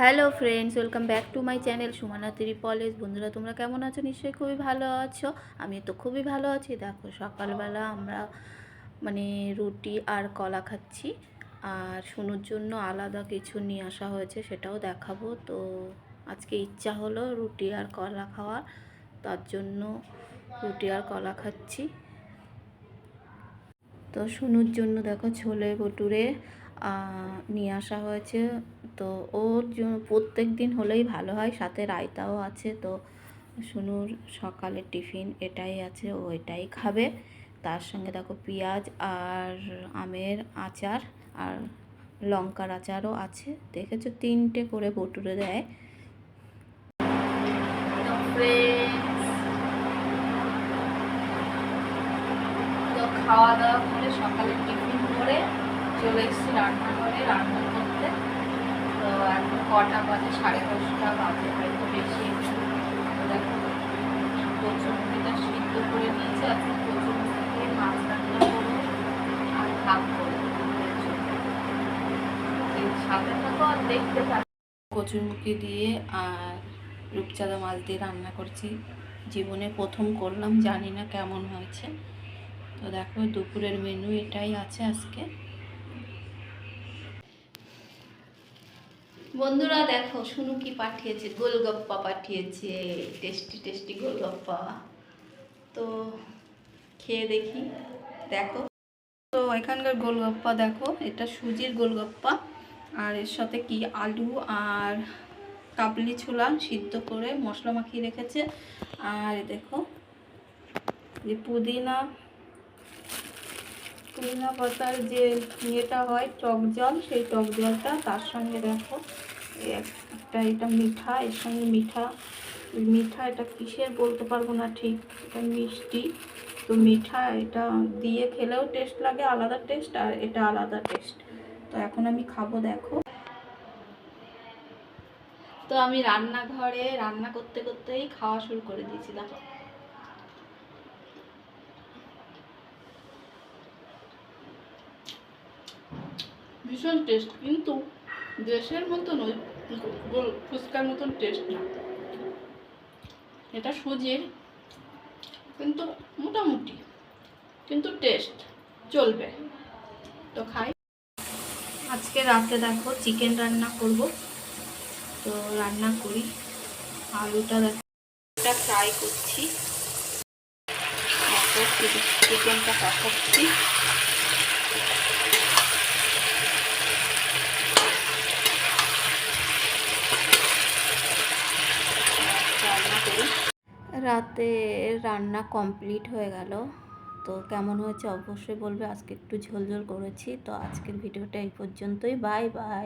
Hello friends welcome back to my channel Sumana ত্রিপলেজ বন্ধুরা, তোমরা কেমন আছো? নিশ্চয়ই খুবই ভালো আছো। আমি তো খুবই ভালো আছি। দেখো, সকালবেলা আমরা মানে রুটি আর কলা খাচ্ছি। আর শুনুর জন্য আলাদা কিছু নিয়ে আসা হয়েছে, সেটাও দেখাবো। তো, আজকে ইচ্ছা হলো রুটি আর কলা খাওয়ার। তার জন্য রুটি আর কলা খাচ্ছি। তো শুনুর জন্য দেখো, ছোলে ভটুরে নিয়ে আসা হয়েছে। তো ওর প্রত্যেক দিন হলেই ভালো হয়। সাথে রায়তাও আছে। তো শুনুর সকালে টিফিন এটাই আছে, ও এটাই খাবে। তার সঙ্গে দেখো পেঁয়াজ আর আমের আচার আর লঙ্কার আচারও আছে। দেখেছ? তিনটে করে ভটুরে দেয়। খাওয়া দাওয়া করে সকালে টিফিন করে চলে এসেছি রান্নাঘরে রান্না করতে তো এখন কটা বাজে? সাড়ে দশটা বাজে, হয়তো বেশি। দেখো সিদ্ধ করে নিয়েছে। আজকে কচুরমুখি দিয়ে মাছ রান্না করব আর ভাত করব। সাথে আর দেখতে কচুরমুখি দিয়ে আর রূপচাঁদা মাছ দিয়ে রান্না করছি। জীবনে প্রথম করলাম, জানি না কেমন হয়েছে। তো দেখো, দুপুরের মেনু এটাই আছে আজকে। বন্ধুরা দেখো, শুনু কি পাঠিয়েছে? গোলগপ্পা পাঠিয়েছে। Tasty tasty golgappa. তো খেয়ে দেখি। দেখো। তো এখানকার গোলগপ্পা দেখো, এটা সুজির গোলগপ্পা। আর এর সাথে কি? আলু আর কাবলি ছোলা সিদ্ধ করে মশলা মাখিয়ে রেখেছে। আর দেখো, যে পুদিনা পুদিনা পাতার যে ইয়েটা হয়, টক জল, সেই টক জলটা তার সঙ্গে দেখো। একটা এটা মিঠা, এর সঙ্গে মিঠা। মিঠা এটা কিসের বলতে পারব না ঠিক, এটা মিষ্টি। তো মিঠা এটা দিয়ে খেলেও টেস্ট লাগে, আলাদা টেস্ট আর এটা আলাদা টেস্ট তো এখন আমি খাব, দেখো। তো আমি রান্নাঘরে রান্না করতে করতেই খাওয়া শুরু করে দিয়েছি, দেখো। ভীষণ টেস্ট কিন্তু দেশের মতন ওই ফুচকার মতন টেস্ট না। এটা সুজির, কিন্তু মোটামুটি, কিন্তু টেস্ট চলবে। তো খাই। আজকে রাতে দেখো চিকেন রান্না করব। তো রান্না করি। আলুটা দেখো ফ্রাই করছি। চিকেনটা কষাচ্ছি রান্না করি রাতে রান্না কমপ্লিট হয়ে গেল। তো কেমন হয়েছে অবশ্যই বলবে, আজকে একটু ঝোলঝোল ঝোল করেছি। তো আজকের ভিডিওটা এই পর্যন্তই। Bye bye.